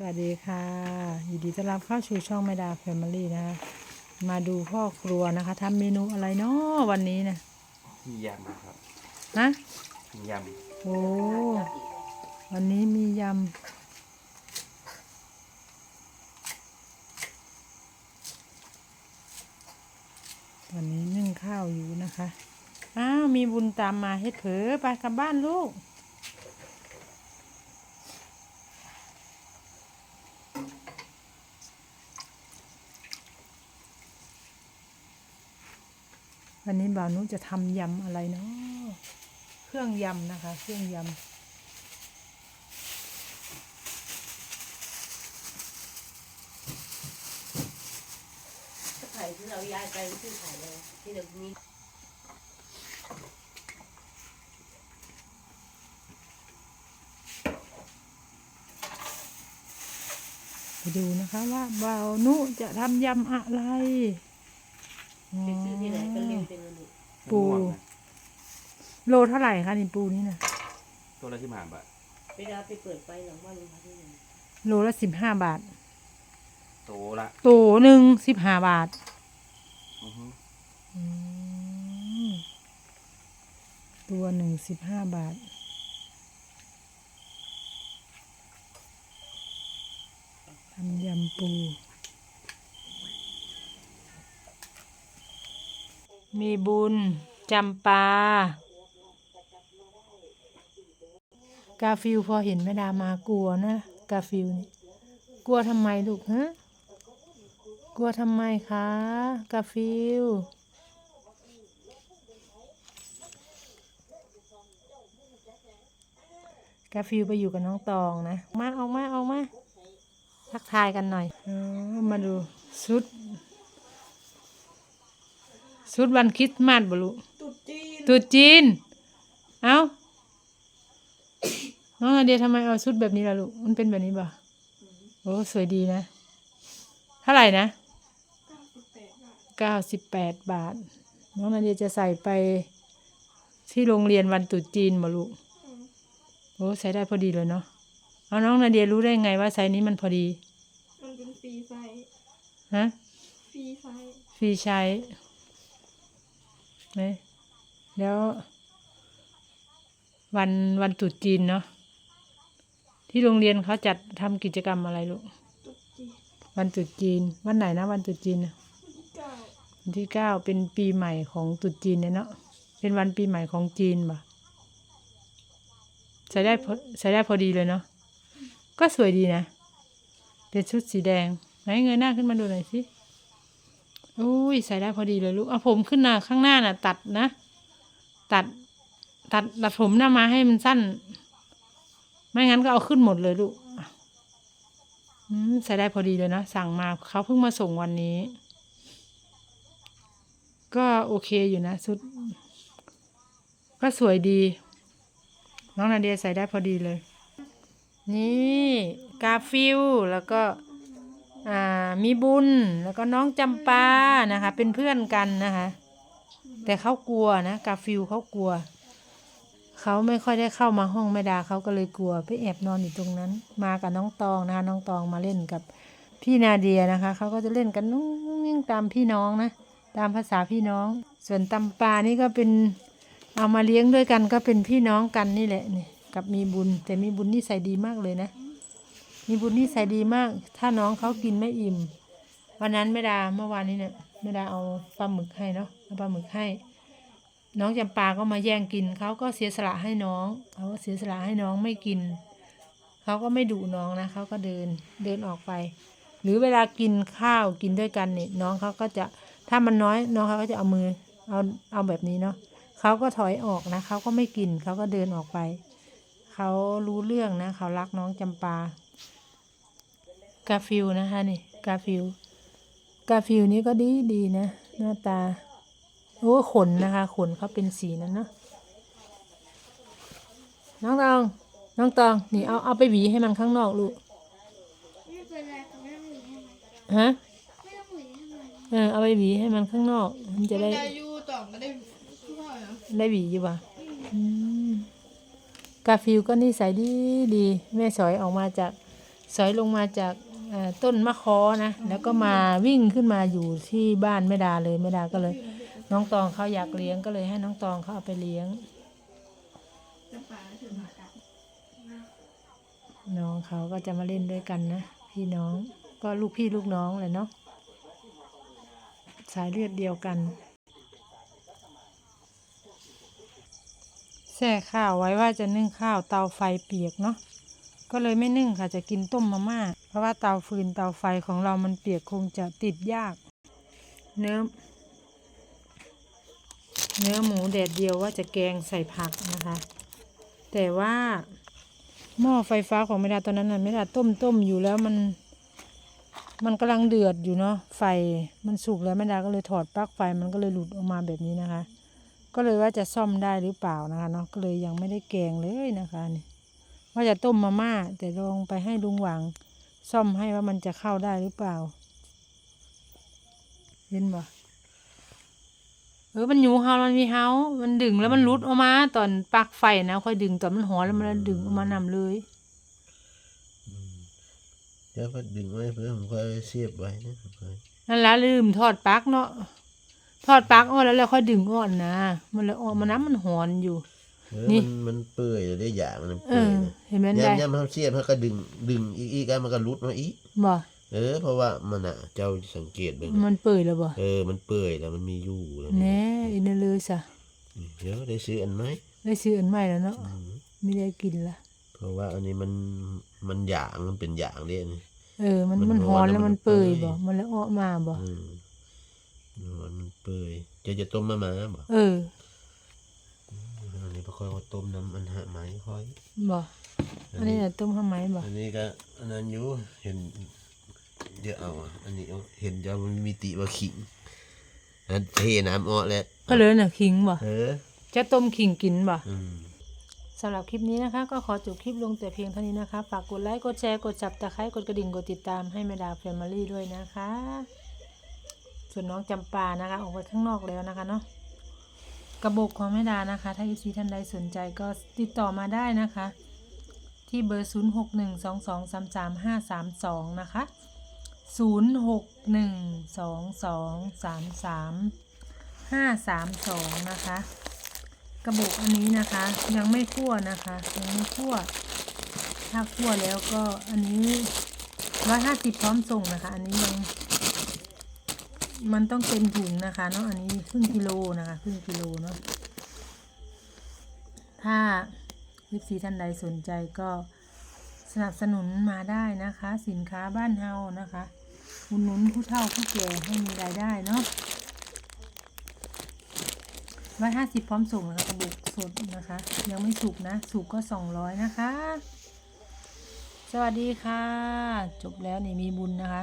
สวัสดีค่ะยินดีต้อนรับเข้าสู่ช่องแม่ดาแฟมิลี่นะคะมาดูพ่อครัวนะคะทำเมนูอะไรเนาะวันนี้นะมียำครับฮะมียโอ้วันนี้มียำวันนี้นึ่งข้าวอยู่นะคะอ้าวมีบุญตามมาเฮ็ดเผลอไปกลับบ้านลูก วันนี้บ่าวนุจะทำยำอะไรเนาะเครื่องยำนะคะ เครื่องยไข่ที่เราย้ายไปที่ไข่เลยที่เดี๋ยวนี้ำไปดูนะคะว่าบ่าวนุจะทำยำอะไรอ๋อ ไปซื้อที่ไหนก็เร็วจังเลยำปูม่วงนะโลเท่าไหร่คะนี่ปูนี่นะตัวละที่มาบาทเวลาไปเปิดไฟหลังบ้านลุงพัดที่ไหนโลละสิบห้าบาทตัวละตัวหนึ่งสิบห้าบาทอือฮึอืมตัวหนึ่งสิบห้าบาท ทำยำปู มีบุญ จำปา กาฟิลพอเห็นแม่ดามากลัวนะ กาฟิลนี่กลัวทำไมลูกฮะกลัวทำไมคะ กาฟิลกาฟิลไปอยู่กับน้องตองนะ มาออกมาออกมาทักทายกันหน่อยออมาดูชุด ชุดวันคริสต์มาสบลุตุ๊จีนตุ๊จีน เอาน้องนาเดียทำไมเอาชุดแบบนี้ล่ะลูก มันเป็นแบบนี้ป่ะโอ้สวยดีนะ เท่าไหร่นะเก้าสิบแปดบาท น้องนาเดียจะใส่ไปที่โรงเรียนวันตรุษจีนบ่ลูก โอ้ใส่ได้พอดีเลยเนาะ เอาน้องนาเดียรู้ได้ไงว่าไซส์นี้มันพอดี มันเป็นฟรีไซส์ฮะฟรีไซส์ ฟรีใช้ ไหมแล้ว วันวันตรุษจีนเนาะที่โรงเรียนเขาจัดทำกิจกรรมอะไรลูกตุ๊กจีวันตรุษจีน วันไหนนะ วันตรุษจีนน่ะวันที่เก้าวันที่เก้าเป็นปีใหม่ของตรุษจีนเนี่ยเนาะเป็นวันปีใหม่ของจีนป่ะใส่ได้พอใส่ได้พอดีเลยเนาะก็สวยดีนะ เป็นชุดสีแดงไหนเงยหน้าขึ้นมาดูหน่อยสิ อุ้ยใส่ได้พอดีเลยลูกเอาผมขึ้นหน้าข้างหน้าน่ะ ตัดนะ ตัด ตัดตัดผมหน้ามาให้มันสั้น ไม่งั้นก็เอาขึ้นหมดเลยลูกอืมใส่ได้พอดีเลยนะ สั่งมาเขาเพิ่งมาส่งวันนี้ ก็โอเคอยู่นะชุด ก็สวยดี น้องนาเดียใส่ได้พอดีเลย นี่ กาฟิลแล้วก็ อ่ามีบุญแล้วก็น้องจำปานะคะ เป็นเพื่อนกันนะคะ แต่เขากลัวนะกาฟิลเขากลัว เขาไม่ค่อยได้เข้ามาห้องแม่ดาเขาก็เลยกลัว ไปแอบนอนอยู่ตรงนั้น มากับน้องตองนะคะน้องตองมาเล่นกับพี่นาเดียนะคะเขาก็จะเล่นกันนุ่งนิ่งตามพี่น้องนะตามภาษาพี่น้อง ส่วนตำปานี่ก็เป็นเอามาเลี้ยงด้วยกันก็เป็นพี่น้องกันนี่แหละนี่กับมีบุญ แต่มีบุญนี่ใส่ดีมากเลยนะ มีบุญนี่ใส่ดีมาก ถ้าน้องเขากินไม่อิ่ม วันนั้นไม่ดาเมื่อวานนี้เนี่ยไม่ดาเอาปลาหมึกให้เนาะเอาปลาหมึกให้ น้องจำปาก็มาแย่งกินเขาก็เสียสละให้น้องเขาก็เสียสละให้น้องไม่กินเขาก็ไม่ดุน้องนะเขาก็เดินเดินออกไป หรือเวลากินข้าวกินด้วยกันเนี่ยน้องเขาก็จะถ้ามันน้อยน้องเขาก็จะเอามือเอาเอาแบบนี้เนาะเขาก็ถอยออกนะเขาก็ไม่กินเขาก็เดินออกไปเขารู้เรื่องนะเขารักน้องจำปา กาฟิลนะคะนี่กาฟิลกาฟิลนี่ก็ดีดีนะ หน้าตาโอ้ขนนะคะ ขนเขาเป็นสีนั้นเนาะน้องตองน้องตองนี่เอาเอาไปหวีให้มันข้างนอกลูกไม่เป็นไรไม่ต้องหวีให้มันฮะไม่ต้องหวีให้มันเออเอาไปหวีให้มันข้างนอก มันจะได้ได้อยูต่อก็ได้ได้หวีอยู่ป่ะกาฟิลก็นิสัยดีดี แม่สอยออกมาจากสอยลงมาจาก ต้นมะคอนะ แล้วก็มาวิ่งขึ้นมาอยู่ที่บ้านแม่ดาเลยแม่ดาก็เลย น้องตองเขาอยากเลี้ยงก็เลยให้น้องตองเขาเอาไปเลี้ยง น้องเขาก็จะมาเล่นด้วยกันนะ พี่น้องก็ลูกพี่ลูกน้องเลยเนาะสายเลือดเดียวกันแช่ข้าวไว้ว่าจะนึ่งข้าวเตาไฟเปียกเนาะก็เลยไม่นึ่งค่ะจะกินต้มมาม่า ราะว่าเตาฟืนเตาไฟของเรามันเปียกคงจะติดยาก เนื้อ เนื้อหมูแดดเดียวว่าจะแกงใส่ผักนะคะ แต่ว่าหม้อไฟฟ้าของไม่ดาตอนนั้นน่ะไม่ดาต้มต้มอยู่แล้วมัน มันกำลังเดือดอยู่เนาะไฟมันสุกแล้วไม่ดาก็เลยถอดปลั๊กไฟมันก็เลยหลุดออกมาแบบนี้นะคะ ก็เลยว่าจะซ่อมได้หรือเปล่านะคะเนาะก็เลยยังไม่ได้แกงเลยนะคะนี่ว่าจะต้มมาม่าแต่ลองไปให้ลุงหวัง ซ่อมให้ว่ามันจะเข้าได้หรือเปล่า เห็นบ่เออมันอยู่เฮามันมีเฮามันดึงแล้วมันหลุดออกมา ตอนปลั๊กไฟนะค่อยดึงตอนมันหอนแล้วมันดึงออกมานำเลยเดี๋ยวก็ดึงไว้เพื่อผมค่อยเสียบไว้นะผมค่อยนั่นละลืมทอดปลั๊กเนาะทอดปลั๊กออกแล้วแล้วค่อยดึงอ่อนนะมันเลยออกมาน้ำมันหอนอยู่ เออนี่ มันมันเปื่อยเลยได้อย่างมันเอเปื่อยอ นะเห็นไหมยามได้ยามเขาเสียบเขาก็ดึงดึงอีกอีกแล้วมันก็รุดมาอีกบ่เออ เพราะว่ามันอะ เจ้าสังเกตเบิ่งมันเปื่อยแล้วบ่เออมันเปื่อยแล้วมันมีอยู่แล้วแน่อินเลยซะเดี๋ยวได้ซื้ออันไหมได้ซื้ออันใหม่แล้วเนาะไม่ได้กินละเพราะว่าอันนี้มันมันหยางมันเป็นหยางเด้นี่ เออ มันมันมันหอนหอนแล้แล้ววมัมันนเปื่อยเปื่บ่อยมันเลยออกมาบ่อืมมันเปื่อยจะจะต้มมามาบ่เอออันนี้พอ ค่อยเอาต้มน้ำมันหะไหมค่อยบ่อันนี้น่ะต้มข้าวไหมบ่อันนี้ก็อันนั้นอยู่เห็นเดี๋ยวเอาอะอันนี้เอาเห็นจะมันมีติว่าขิงอันเทน้ำออกแล้วก็เลยน่ะขิงบ่เออจะต้มขิงกินบ่อืมสำหรับคลิปนี้นะคะ ก็ขอจบคลิปลงแต่เพียงเท่านี้นะคะ ฝากกดไลค์ กดแชร์ กดจับตะไคร้กดกระดิ่ง กดติดตามให้แม่ดาแฟมิลี่ด้วยนะคะ ส่วนน้องจำปานะคะ ออกไปข้างนอกแล้วนะคะเนาะ กระบอกของแม่ดานะคะ ถ้าอีซีท่านใดสนใจก็ติดต่อมาได้นะคะ ที่เบอร์ 0 6 1 2 2 3 3 5 3 2 นะคะ 0 6 1 2 2 3 3 5 3 2 นะคะ กระบอกอันนี้นะคะ ยังไม่คั่วนะคะ ยังไม่คั่ว ถ้าคั่วแล้วก็อันนี้ร้อยห้าสิบพร้อมส่งนะคะ อันนี้ยัง มันต้องเต็มถุงนะคะเนาะอันนี้ครึ่งกิโลนะคะครึ่งกิโลเนาะถ้าวิซีท่านใดสนใจก็สนับสนุนมาได้นะคะ สินค้าบ้านเฮานะคะอุดหนุนผู้เฒ่าผู้แก่ให้มีรายได้เนาะร้อยห้าสิบพร้อมส่งนะคะกระบุกสดนะคะ ยังไม่สุกนะ สุกก็สองร้อยนะคะ สวัสดีค่ะ จบแล้วนี่มีบุญนะคะ